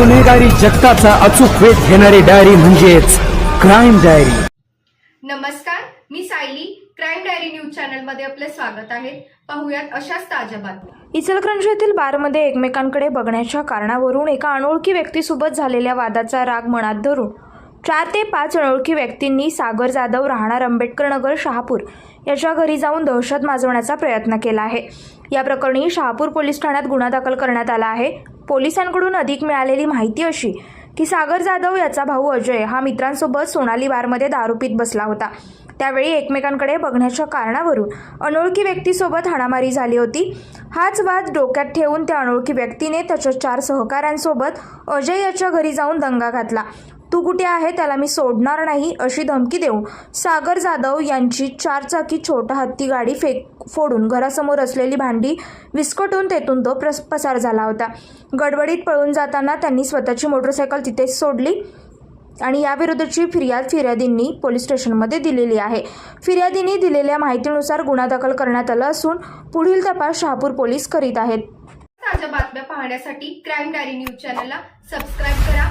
गुन्हेगारी जगताचा अचूक वेध घेणारी डायरी म्हणजेच क्राईम डायरी. नमस्कार मी सायली. क्राईम डायरी न्यूज चॅनलमध्ये आपले स्वागत आहे. पाहुयात अशाच ताज्या बातम्या. इचलकरंजी येथील बारमध्ये एकमेकांकडे बघण्याच्या कारणावरून एका अनोळखी व्यक्तीसोबत झालेल्या वादाचा राग मनात धरून चार ते पाच अनोळखी व्यक्तींनी सागर जाधव राहणार आंबेडकर नगर शहापूर याच्या घरी जाऊन दहशत माजवण्याचा प्रयत्न केला आहे. या प्रकरणी शहापूर पोलीस ठाण्यात गुन्हा दाखल करण्यात आला आहे. पोलिसांकडून अधिक मिळालेली माहिती अशी की सागर जाधव याचा भाऊ अजय हा मित्रांसोबत सोनाली बारमध्ये दारू पीत बसला होता. त्यावेळी एकमेकांकडे बघण्याच्या कारणावरून अनोळखी व्यक्तीसोबत हाणामारी झाली होती. हाच वाद डोक्यात ठेवून त्या अनोळखी व्यक्तीने त्याच्या चार सहकाऱ्यांसोबत अजय याच्या घरी जाऊन दंगा घातला. तू कुठे आहे त्याला मी सोडणार नाही अशी धमकी देऊन सागर जाधव यांची चारचाकी छोटा हत्ती गाडी फेक फोडून घरासमोर असलेली भांडी विस्कटून तेथून तो प्रस पसार झाला होता. गडबडीत पळून जाताना त्यांनी स्वतःची मोटरसायकल तिथेच सोडली आणि याविरुद्धची फिर्याद फिर्यादींनी पोलीस स्टेशनमध्ये दिलेली आहे. फिर्यादींनी दिलेल्या माहितीनुसार गुन्हा दाखल करण्यात आला असून पुढील तपास शहापूर पोलीस करीत आहेत. ताज्या बातम्या पाहण्यासाठी क्राईम डायरी न्यूज चॅनलला सबस्क्राईब करा.